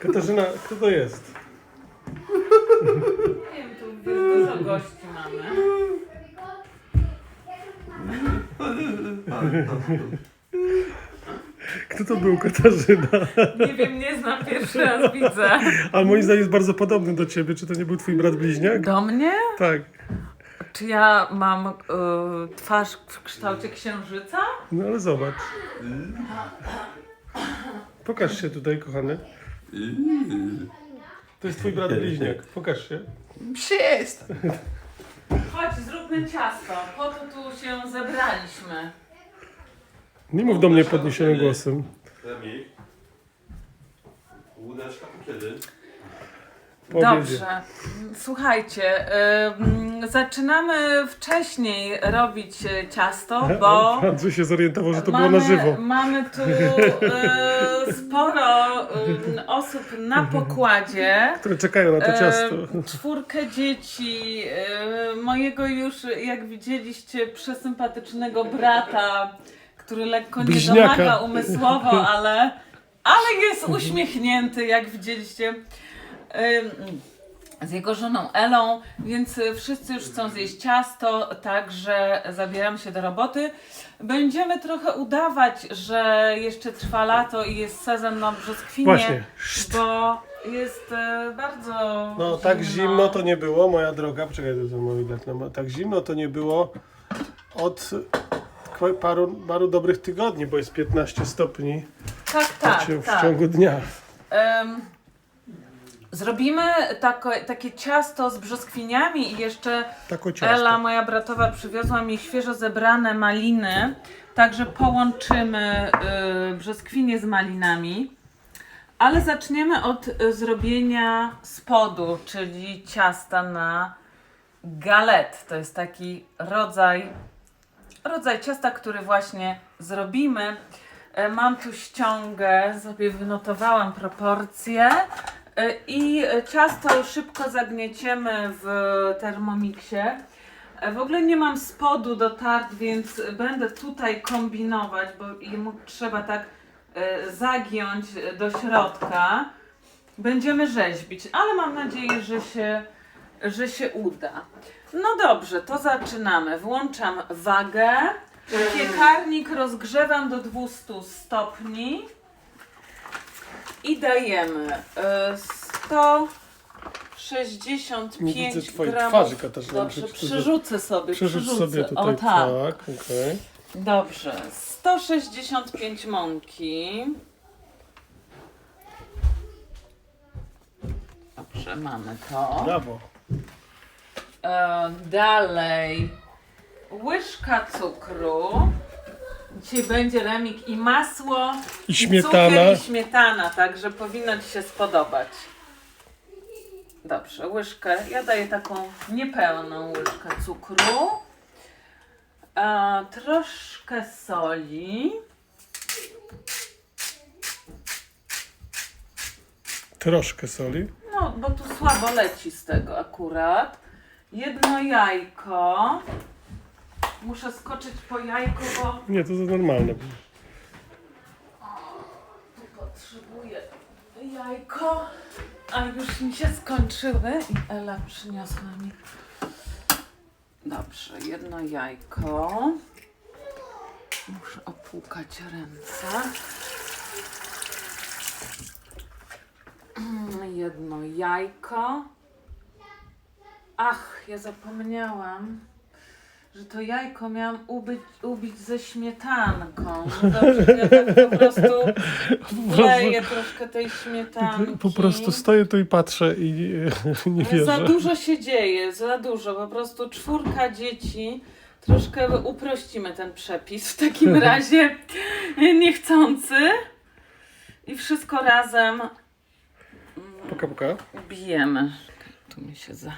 Katarzyna, kto to jest? Nie wiem, tu dużo gości mamy. Kto to był Katarzyna? Nie wiem, nie znam, pierwszy raz widzę. A moim zdaniem jest bardzo podobny do ciebie. Czy to nie był twój brat bliźniak? Do mnie? Tak. Czy ja mam y, twarz w kształcie księżyca? No ale zobacz. Pokaż się tutaj, kochany. To jest twój brat bliźniak. Pokaż się. Przestań. Chodź, zróbmy ciasto. Po to tu się zebraliśmy. Nie mów do mnie podniesionym głosem. Remi. Łódeczka kiedy? Dobrze. Słuchajcie, ym, zaczynamy wcześniej robić e, ciasto, bo Andrzej się zorientował, że to mamy, było na żywo. mamy tu e, sporo ym, osób na pokładzie. Które czekają na to ciasto. E, czwórkę dzieci, e, mojego już, jak widzieliście, przesympatycznego brata, który lekko nie Bliźniaka. domaga umysłowo, ale, ale jest uśmiechnięty, jak widzieliście. Z jego żoną Elą, więc e, wszyscy już chcą zjeść ciasto, także zabieram się do roboty. Będziemy trochę udawać, że jeszcze trwa lato i jest sezon na brzoskwinie. Właśnie. Bo jest e, bardzo. No tak zimno to nie było, moja droga. Poczekaj, to są moi no, Tak zimno to nie było od paru, paru dobrych tygodni, bo jest 15 stopni Tak, tak. w, w tak. ciągu dnia. Em, zrobimy tako, takie ciasto z brzoskwiniami i jeszcze Tako ciasto. Ela, moja bratowa, przywiozła mi świeżo zebrane maliny. Także połączymy y, brzoskwinie z malinami. Ale zaczniemy od y, zrobienia spodu, czyli ciasta na galet. To jest taki rodzaj, rodzaj ciasta, który właśnie zrobimy. E, Mam tu ściągę, sobie wynotowałam proporcje. E, I ciasto szybko zagnieciemy w termomiksie. E, W ogóle nie mam spodu do tart, więc będę tutaj kombinować, bo jemu trzeba tak e, zagiąć do środka. Będziemy rzeźbić, ale mam nadzieję, że się, że się uda. No dobrze, to zaczynamy. Włączam wagę. Piekarnik rozgrzewam do 200 stopni. I dajemy e, 165 Nie widzę twojej gramów. twarzy, Katarzyna. Dobrze, Muszę ci to przerzucę sobie, Przerzuć przerzucę. sobie tutaj. O tak. okej. Dobrze, 165 mąki. Dobrze, mamy to. Brawo. E, dalej, łyżka cukru. Dzisiaj będzie remik i masło, I śmietana. cukier i śmietana, także powinno Ci się spodobać. Dobrze, łyżkę. Ja daję taką niepełną łyżkę cukru. E, troszkę soli. Troszkę soli. No, bo tu słabo leci z tego akurat. Jedno jajko. Muszę skoczyć po jajko, bo Nie, to to normalne. tu potrzebuję jajko. A już mi się skończyły i Ela przyniosła mi. Dobrze, jedno jajko. Muszę opłukać ręce. Mm, Jedno jajko. Ach, ja zapomniałam, że to jajko miałam ubyć, ubić ze śmietanką. No Dobrze, ja tak po prostu wleję troszkę tej śmietanki. Po prostu stoję tu i patrzę i nie, nie Ale Za wierzę. dużo się dzieje, za dużo. Po prostu czwórka dzieci. Troszkę uprościmy ten przepis w takim razie niechcący. I wszystko razem Puka, puka. bijemy. Tu mi się za.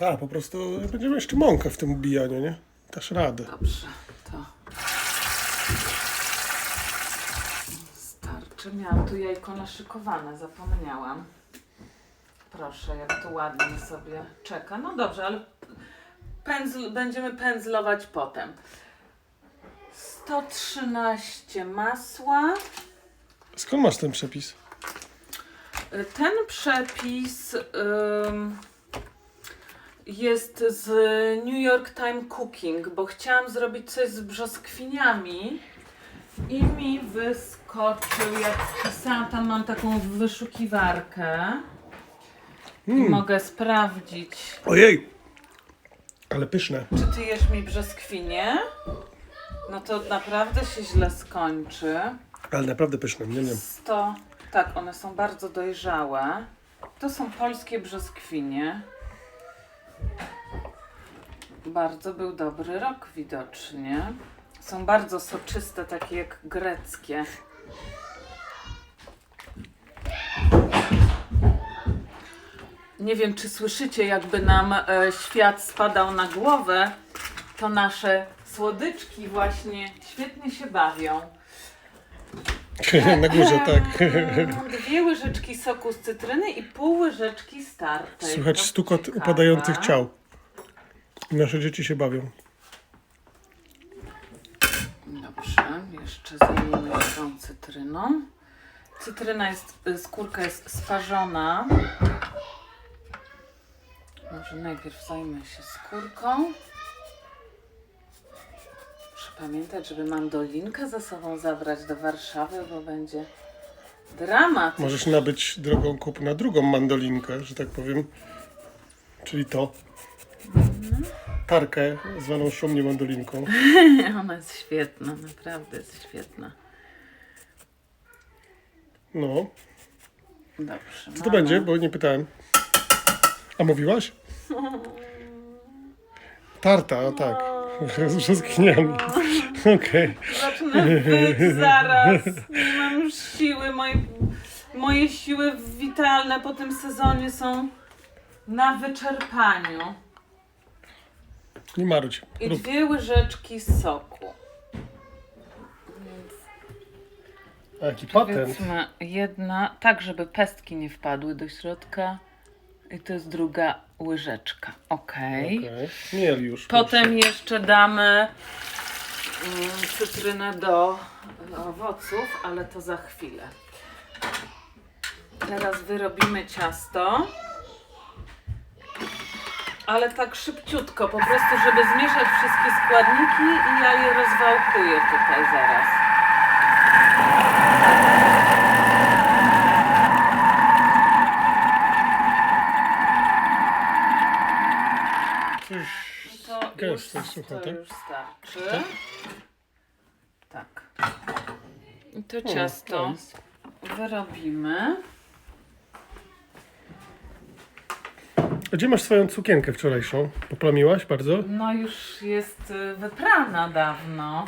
A, po prostu będziemy jeszcze mąkę w tym ubijaniu, nie? Dasz radę. Dobrze, to. Starczy. Miałam tu jajko naszykowane, zapomniałam. Proszę, jak tu ładnie sobie czeka. No dobrze, ale pędzl, będziemy pędzlować potem. 113 masła. Skąd masz ten przepis? Ten przepis ym, jest z New York Time Cooking, bo chciałam zrobić coś z brzoskwiniami i mi wyskoczył, jak wpisałam, tam mam taką wyszukiwarkę i Mm. mogę sprawdzić. Ojej! Ale pyszne. Czy ty jesz mi brzoskwinie? No to naprawdę się źle skończy. Ale naprawdę pyszne, nie wiem. 100. Tak, one są bardzo dojrzałe. To są polskie brzoskwinie. Bardzo był dobry rok widocznie. Są bardzo soczyste, takie jak greckie. Nie wiem, czy słyszycie, jakby nam e, świat spadał na głowę. To nasze słodyczki właśnie świetnie się bawią. Na górze, tak. Dwie łyżeczki soku z cytryny i pół łyżeczki startej. Słychać To stukot ciekawe. upadających ciał. Nasze dzieci się bawią. Dobrze, jeszcze zajmiemy się tą cytryną. Cytryna jest, y, skórka jest sparzona. Może najpierw zajmę się skórką. Pamiętać, żeby mandolinkę ze sobą zabrać do Warszawy, bo będzie dramat. Możesz nabyć drogą kup na drugą mandolinkę, że tak powiem. Czyli to. Tarkę zwaną szumnie mandolinką. Ona jest świetna, naprawdę jest świetna. No, Dobrze. co to będzie? Bo nie pytałem. A mówiłaś? Tarta, tak. Z brzoskwiniami. Okej. Zacznę wyć zaraz. Nie mam już siły. Moje, moje siły witalne po tym sezonie są na wyczerpaniu. Nie marudź. I Rób. dwie łyżeczki soku. A jaki patent. Powiedzmy jedna, tak żeby pestki nie wpadły do środka. I to jest druga łyżeczka. Okej. Okej. Miel już. Potem jeszcze damy mm, cytrynę do owoców, ale to za chwilę. Teraz wyrobimy ciasto. Ale tak szybciutko, po prostu, żeby zmieszać wszystkie składniki i ja je rozwałkuję tutaj zaraz. Coś To już, słuchaj, to tak? już starczy. Tak. I to ciasto to wyrobimy. A gdzie masz swoją cukienkę wczorajszą? Poplamiłaś bardzo? No już jest y, wyprana dawno.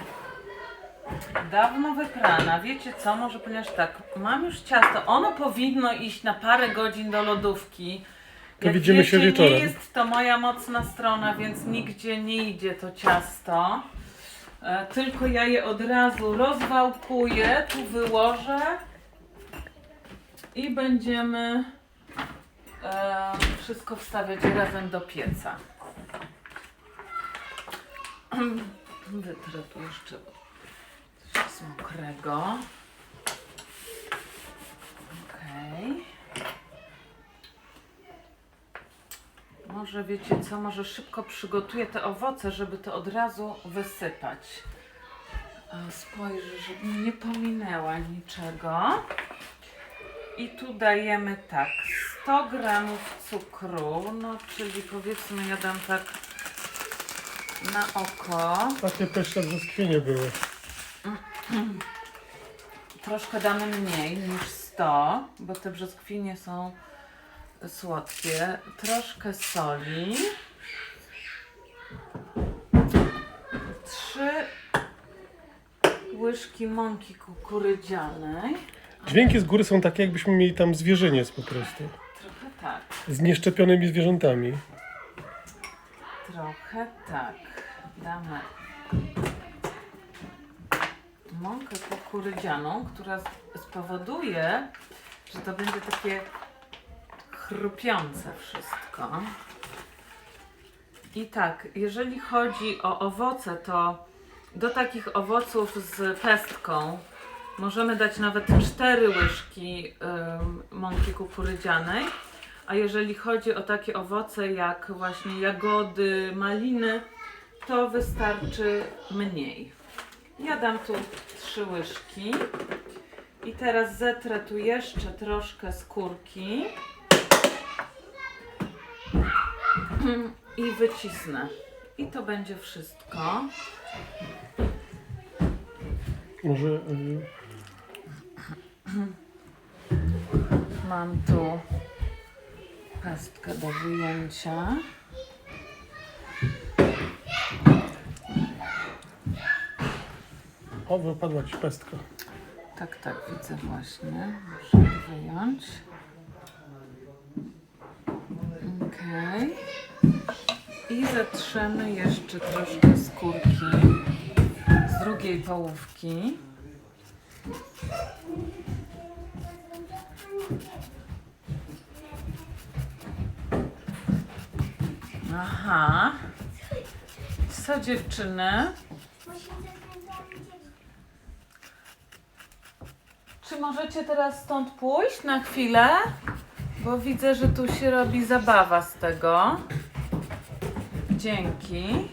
Dawno wyprana. Wiecie co? Może ponieważ tak, mam już ciasto. Ono powinno iść na parę godzin do lodówki. To widzimy się wiecie, wieczorem. Nie jest to moja mocna strona, więc nigdzie nie idzie to ciasto. E, tylko ja je od razu rozwałkuję, tu wyłożę i będziemy e, wszystko wstawiać razem do pieca. Wytrę tu jeszcze coś mokrego. Okej. Może wiecie co, może szybko przygotuję te owoce, żeby to od razu wysypać. E, Spojrzę, żebym nie pominęła niczego. I tu dajemy tak, 100 gramów cukru, no czyli powiedzmy ja dam tak na oko. Takie pyszne brzoskwinie były. Troszkę damy mniej niż 100, bo te brzoskwinie są słodkie. Troszkę soli. Trzy łyżki mąki kukurydzianej. Dźwięki z góry są takie, jakbyśmy mieli tam zwierzyniec po prostu. Trochę tak, Z nieszczepionymi zwierzętami. trochę tak. Damy mąkę kukurydzianą, która spowoduje, że to będzie takie chrupiące wszystko. I tak, jeżeli chodzi o owoce, to do takich owoców z pestką Możemy dać nawet 4 łyżki ym, mąki kukurydzianej. A jeżeli chodzi o takie owoce jak właśnie jagody, maliny, to wystarczy mniej. Ja dam tu 3 łyżki. I teraz zetrę tu jeszcze troszkę skórki. I wycisnę. I to będzie wszystko. Może y, Mam tu pestkę do wyjęcia. o, wypadła ci pestka. Tak, tak, widzę właśnie. Muszę wyjąć. Okej. I zetrzemy jeszcze troszkę skórki z drugiej połówki. Aha. Co dziewczyny? Czy możecie teraz stąd pójść na chwilę? Bo widzę, że tu się robi zabawa z tego. Dzięki.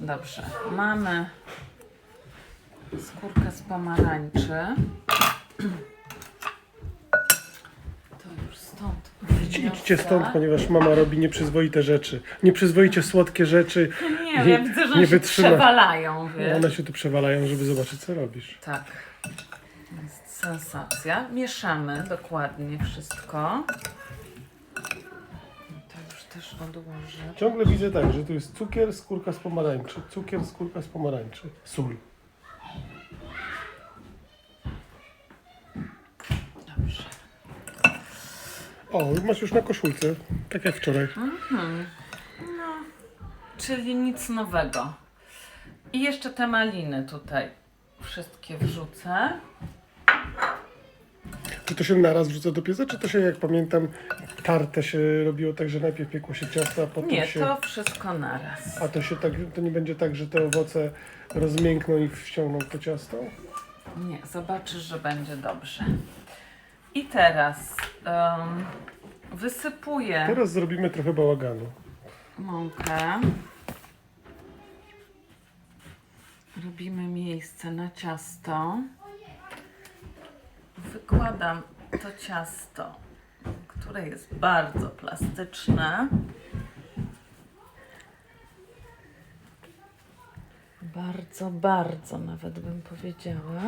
Dobrze, mamy skórkę z pomarańczy. To już stąd. Idźcie, idźcie stąd, ponieważ mama robi nieprzyzwoite rzeczy. Nieprzyzwoicie słodkie rzeczy. Nie, ja widzę, że nie one się wytrzyma. przewalają, wiesz. One się tu przewalają, żeby zobaczyć, co robisz. Tak. Jest sensacja. Mieszamy dokładnie wszystko. Też odłożę. Ciągle widzę tak, że tu jest cukier, skórka z pomarańczy. Cukier, skórka z pomarańczy. Sól. Dobrze. O, masz już na koszulce, tak jak wczoraj. Czyli nic nowego. I jeszcze te maliny tutaj wszystkie wrzucę. Czy to się naraz wrzuca do pieca, czy to się, jak pamiętam, tarte się robiło tak, że najpierw piekło się ciasto, a potem Nie, się... to wszystko naraz. A to się tak, to nie będzie tak, że te owoce rozmiękną i wciągną to ciasto? Nie, zobaczysz, że będzie dobrze. I teraz em, wysypuję Teraz zrobimy trochę bałaganu. mąkę. Robimy miejsce na ciasto. Wykładam to ciasto, które jest bardzo plastyczne. Bardzo, bardzo nawet bym powiedziała.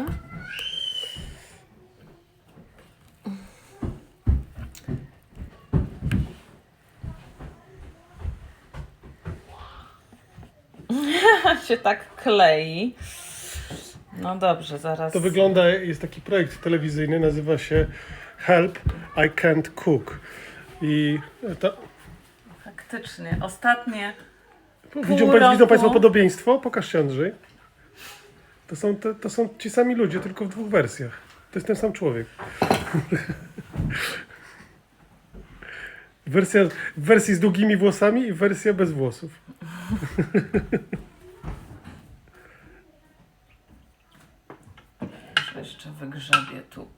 się tak klei. No dobrze, zaraz. To wygląda, jest taki projekt telewizyjny, nazywa się Help, I Can't Cook. I to, Faktycznie. Ostatnie. widzą, roku. widzą Państwo podobieństwo? Pokaż się Andrzej. To są, te, to są ci sami ludzie, tylko w dwóch wersjach. To jest ten sam człowiek. Wersja, w wersji z długimi włosami i wersja bez włosów. Jeszcze wygrzebię tu.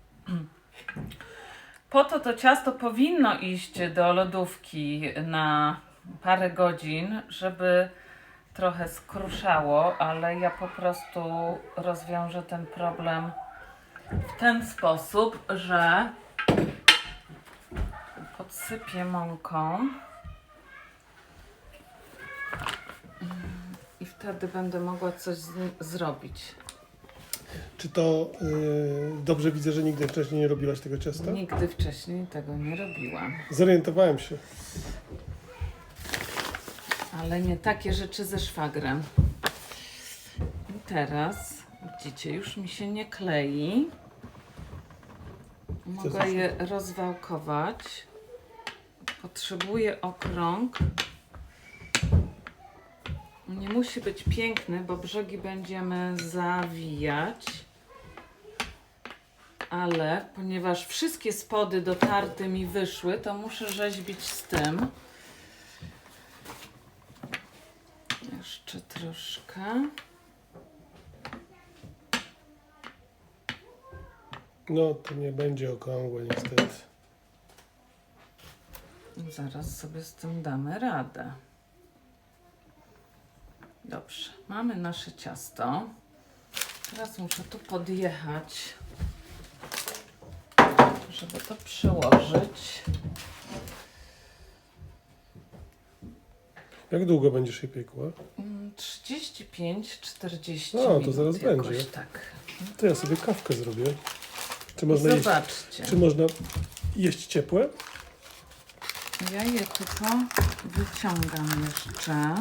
Po to to ciasto powinno iść do lodówki na parę godzin, żeby trochę skruszało, ale ja po prostu rozwiążę ten problem w ten sposób, że podsypię mąką i wtedy będę mogła coś zrobić. Czy to yy, dobrze widzę, że nigdy wcześniej nie robiłaś tego ciasta? Nigdy wcześniej tego nie robiłam. Zorientowałem się. Ale nie takie rzeczy ze szwagrem. I teraz, widzicie, już mi się nie klei. Mogę je rozwałkować. Potrzebuję okrąg. Nie musi być piękny, bo brzegi będziemy zawijać. Ale ponieważ wszystkie spody dotarte mi wyszły, to muszę rzeźbić z tym. Jeszcze troszkę. No, to nie będzie okrągłe niestety. Zaraz sobie z tym damy radę. Dobrze, mamy nasze ciasto. Teraz muszę tu podjechać, żeby to przyłożyć. Jak długo będziesz je piekła? Mm, 35-40 No, to minut zaraz jakoś będzie. tak. To ja sobie kawkę zrobię. Czy można jeść, Zobaczcie, czy można jeść ciepłe? ja je tylko wyciągam jeszcze,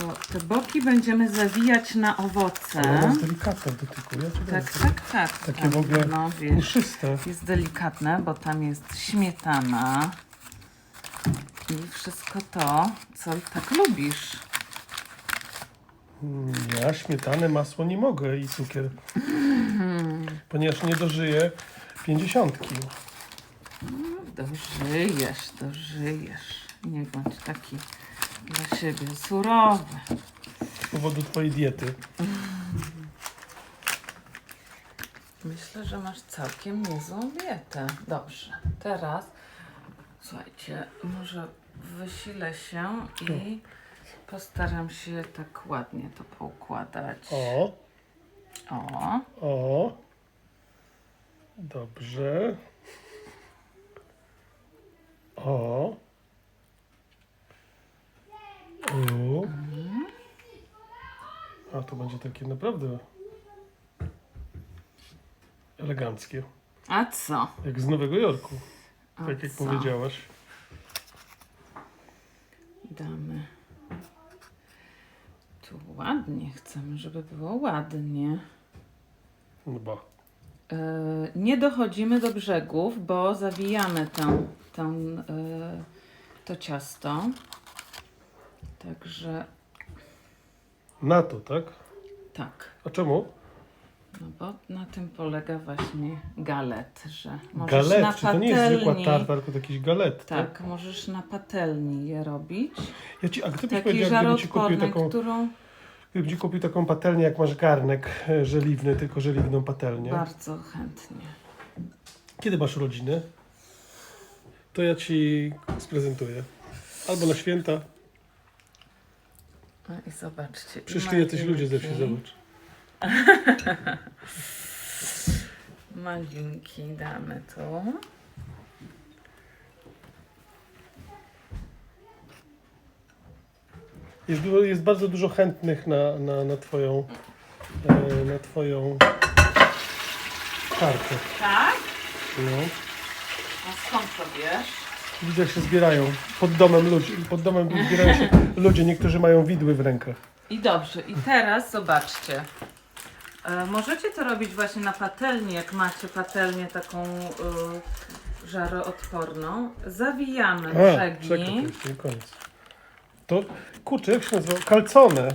bo te boki będziemy zawijać na owoce. Ja ci dam Tak, tak, tak. Takie tak. w ogóle No Puszyste. jest delikatne, bo tam jest śmietana i wszystko to, co tak lubisz. Mm, Ja śmietanę, masło nie mogę i cukier. Ponieważ nie dożyję pięćdziesiątki. Dożyjesz, dożyjesz. Nie bądź taki dla siebie surowy. Z powodu twojej diety. Myślę, że masz całkiem niezłą dietę. Dobrze, teraz słuchajcie, może wysilę się i postaram się tak ładnie to poukładać. O, O, o. Dobrze. O. Będzie takie naprawdę eleganckie. a co? Jak z Nowego Jorku, A tak jak co? powiedziałaś. Damy. Tu ładnie chcemy, żeby było ładnie. No ba. E, nie dochodzimy do brzegów, bo zawijamy tę, tę, e, to ciasto. Także Na to, tak? Tak. A czemu? No bo na tym polega właśnie galet, że możesz na Galet, czy to nie jest zwykła patelni- tarta, tylko jakiś galet, tak? Tak, możesz na patelni je robić. Ja ci, a gdybyś Takiej powiedział, gdybym ci kupił taką, którą gdybym ci kupił taką patelnię, jak masz garnek e, żeliwny, tylko żeliwną patelnię. bardzo chętnie. Kiedy masz urodziny? To ja ci sprezentuję. Albo na święta. No i zobaczcie. Przyszli jacyś ludzie ze wsi, zobacz. Malinki damy tu. Jest, dużo, jest bardzo dużo chętnych na, na, na twoją e, na twoją kartę. Tak? No. A skąd to wiesz? Widzę, jak się zbierają. Pod domem ludzi, pod domem zbierają się ludzie, niektórzy mają widły w rękach. I dobrze, i teraz zobaczcie. E, możecie to robić właśnie na patelni, jak macie patelnię taką y, żaroodporną. Zawijamy A, czekaj, to brzegi. jeszcze nie koniec. To, kurczę, jak się nazywa? Kalcone.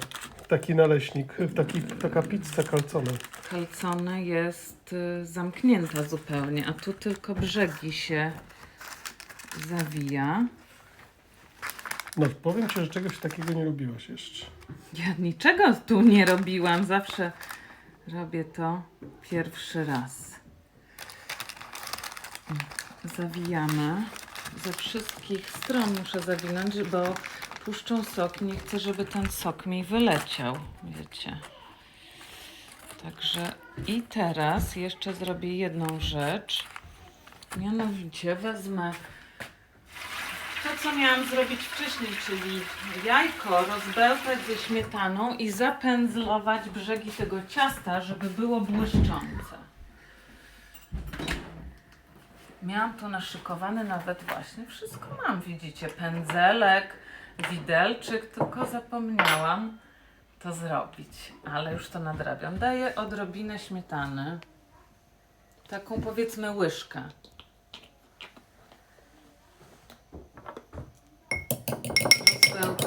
Taki naleśnik, taki, taka pizza kalcone. Kalcona jest y, zamknięta zupełnie, a tu tylko brzegi się zawija. No, powiem Ci, że czegoś takiego nie lubiłaś jeszcze. Ja niczego tu nie robiłam, zawsze robię to pierwszy raz. Zawijamy. Ze wszystkich stron muszę zawinąć, bo puszczą sok. Nie chcę, żeby ten sok mi wyleciał, wiecie. Także i teraz jeszcze zrobię jedną rzecz. Mianowicie wezmę co miałam zrobić wcześniej, czyli jajko rozbełtać ze śmietaną i zapędzlować brzegi tego ciasta, żeby było błyszczące. Miałam tu naszykowane nawet właśnie, wszystko mam, widzicie, pędzelek, widelczyk, tylko zapomniałam to zrobić, ale już to nadrabiam. Daję odrobinę śmietany, taką powiedzmy łyżkę.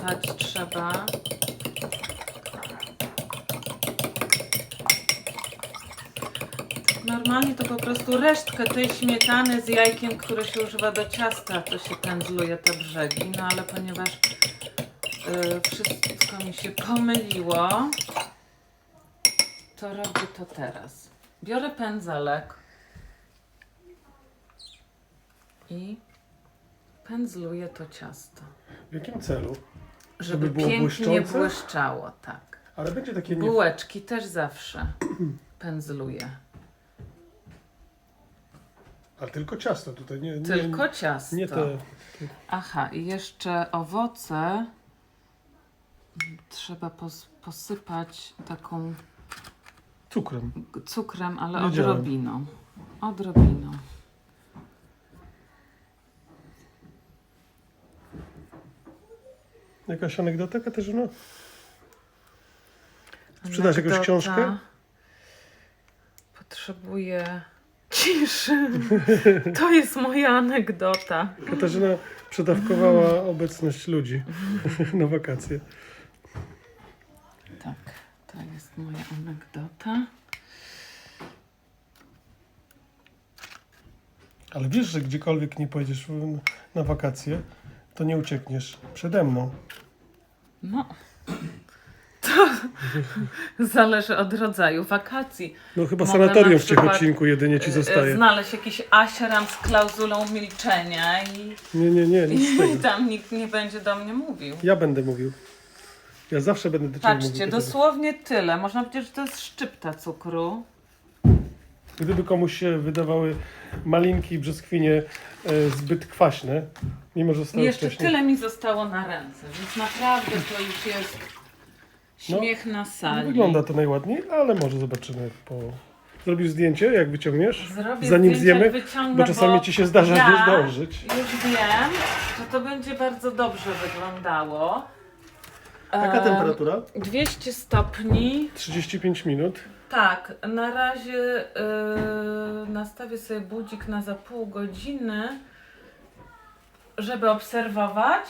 Rozbełtać trzeba. Normalnie to po prostu resztkę tej śmietany z jajkiem, które się używa do ciasta, to się pędzluje te brzegi. No ale ponieważ y, wszystko mi się pomyliło, to robię to teraz. biorę pędzelek i pędzluję to ciasto. W jakim celu? Żeby, Żeby było pięknie błyszczące? błyszczało, tak. Ale będzie takie nie... Bułeczki też zawsze pędzluję. A tylko ciasto tutaj, nie... nie Tylko ciasto. Nie te... Aha, i jeszcze owoce trzeba pos posypać taką Cukrem. cukrem, ale Wiedziałem. odrobiną. Odrobiną. Jakaś anegdota, Katarzyna? Sprzedasz jakąś książkę? Potrzebuję ciszy. To jest moja anegdota. Katarzyna przedawkowała obecność ludzi na wakacje. Tak, to jest moja anegdota. Ale wiesz, że gdziekolwiek nie pojedziesz na wakacje, to nie uciekniesz przede mną. No. To zależy od rodzaju wakacji. No chyba Mogę sanatorium na w przykład, Ciechocinku jedynie ci E, zostaje. Znaleźć jakiś ashram z klauzulą milczenia i, Nie, nie, nie, nic z i tego. tam nikt nie będzie do mnie mówił. Ja będę mówił. Ja zawsze będę do ciebie mówił. Patrzcie, Katarzyna. dosłownie tyle. Można powiedzieć, że to jest szczypta cukru. Gdyby komuś się wydawały malinki i brzoskwinie e, zbyt kwaśne, mimo że I zostały jeszcze wcześniej. tyle mi zostało na ręce, więc naprawdę to już jest śmiech na Nie sali. wygląda to najładniej, ale może zobaczymy jak po... Zrobisz zdjęcie, jak wyciągniesz? Zrobię Zanim zdjęcia, zjemy, wyciągnę, bo czasami ci się zdarza ja nie zdążyć. Już wiem, że to będzie bardzo dobrze wyglądało. Jaka Em, temperatura? 200 stopni. 35 minut. Tak, na razie yy, nastawię sobie budzik na za pół godziny, żeby obserwować.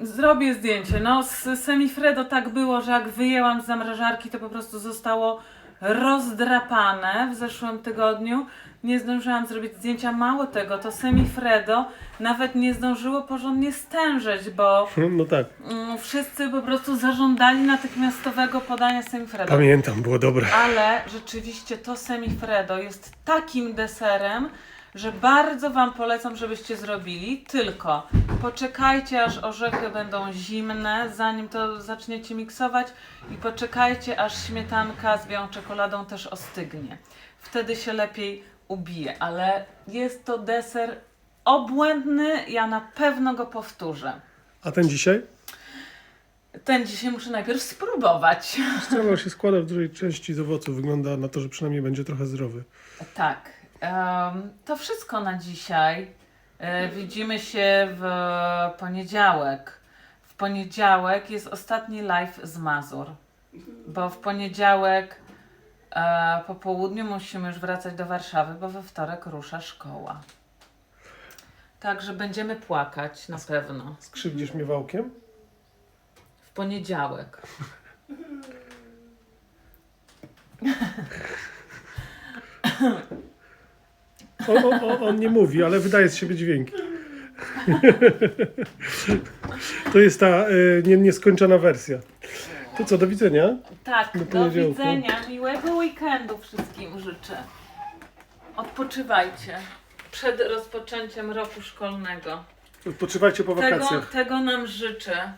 Yy, zrobię zdjęcie. No, z Semifredo tak było, że jak wyjęłam z zamrażarki, to po prostu zostało rozdrapane w zeszłym tygodniu. Nie zdążyłam zrobić zdjęcia. Mało tego, to Semifredo nawet nie zdążyło porządnie stężeć, bo No tak, mm, wszyscy po prostu zażądali natychmiastowego podania Semifredo. pamiętam, było dobre. Ale rzeczywiście to semifredo jest takim deserem, że bardzo Wam polecam, żebyście zrobili. Tylko poczekajcie, aż orzechy będą zimne, zanim to zaczniecie miksować, i poczekajcie, aż śmietanka z białą czekoladą też ostygnie. Wtedy się lepiej ubije, ale jest to deser obłędny. Ja na pewno go powtórzę. A ten dzisiaj? Ten dzisiaj muszę najpierw spróbować. Cały się składa w dużej części z owoców. Wygląda na to, że przynajmniej będzie trochę zdrowy. Tak. em, to wszystko na dzisiaj. E, widzimy się w poniedziałek. W poniedziałek jest ostatni live z Mazur. Bo w poniedziałek po południu musimy już wracać do Warszawy, bo we wtorek rusza szkoła. Także będziemy płakać na pewno. Skrzywdzisz mnie wałkiem? W poniedziałek. O, o, o, on nie mówi, ale wydaje z siebie dźwięki. To jest ta y, nie, nieskończona wersja. To co, do widzenia. Tak, Do do widzenia. Miłego weekendu wszystkim życzę. Odpoczywajcie przed rozpoczęciem roku szkolnego. Odpoczywajcie po Tego, wakacjach. tego nam życzę.